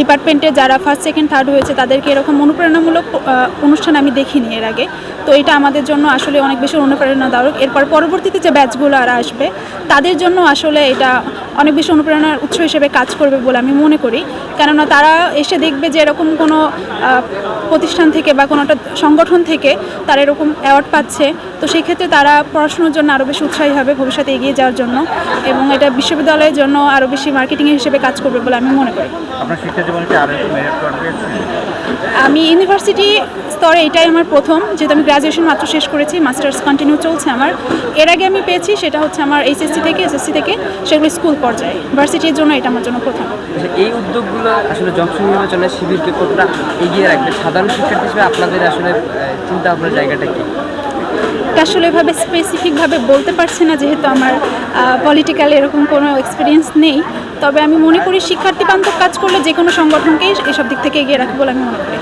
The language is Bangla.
ডিপার্টমেন্টে যারা ফার্স্ট সেকেন্ড থার্ড হয়েছে, তাদেরকে এরকম অনুপ্রেরণামূলক অনুষ্ঠান আমি দেখিনি এর আগে। তো এটা আমাদের জন্য আসলে অনেক বেশি অনুপ্রেরণাদায়ক। এরপর পরবর্তীতে যে ব্যাচগুলো আর আসবে, তাদের জন্য আসলে এটা অনেক বেশি অনুপ্রেরণার উৎস হিসেবে কাজ করবে বলে আমি মনে করি। কেননা তারা এসে দেখবে যে এরকম কোনো প্রতিষ্ঠান থেকে বা কোনো একটা সংগঠন থেকে তারা এরকম অ্যাওয়ার্ড পাচ্ছে। তো সেই ক্ষেত্রে তারা পড়াশোনার জন্য আরও বেশি উৎসাহী হবে ভবিষ্যতে এগিয়ে যাওয়ার জন্য এবং এটা বিশ্ববিদ্যালয়ের জন্য আরও বেশি মার্কেটিং হিসেবে কাজ করবে বলে আমি মনে করি। আমি ইউনিভার্সিটি স্তরে এটাই আমার প্রথম যেহেতু আমি গ্রাজুয়েশন মাত্র শেষ করেছি মাস্টার্স কন্টিনিউ চলছে আমার। এর আগে আমি পেয়েছি সেটা হচ্ছে আমার এইচএসসি থেকে এসএসসি থেকে সেগুলো স্কুল পর্যায়ে। ভার্সিটির জন্য এটা আমার জন্য প্রথম। এই উদ্যোগগুলো আসলে জংশন নির্বাচনের শিবিরকে কতটা এগিয়ে রাখবে? সাধারণ শিক্ষার্থী হিসেবে আপনাদের আসলে চিন্তা ভাবনার জায়গাটা কি? এটা আসলে এভাবে স্পেসিফিকভাবে বলতে পারছি না যেহেতু আমার পলিটিক্যাল এরকম কোনো এক্সপিরিয়েন্স নেই। তবে আমি মনে করি শিক্ষার্থী বান্ধব কাজ করলে যে কোনো সংগঠনকেই এসব দিক থেকে এগিয়ে রাখবে বলে আমি মনে করি।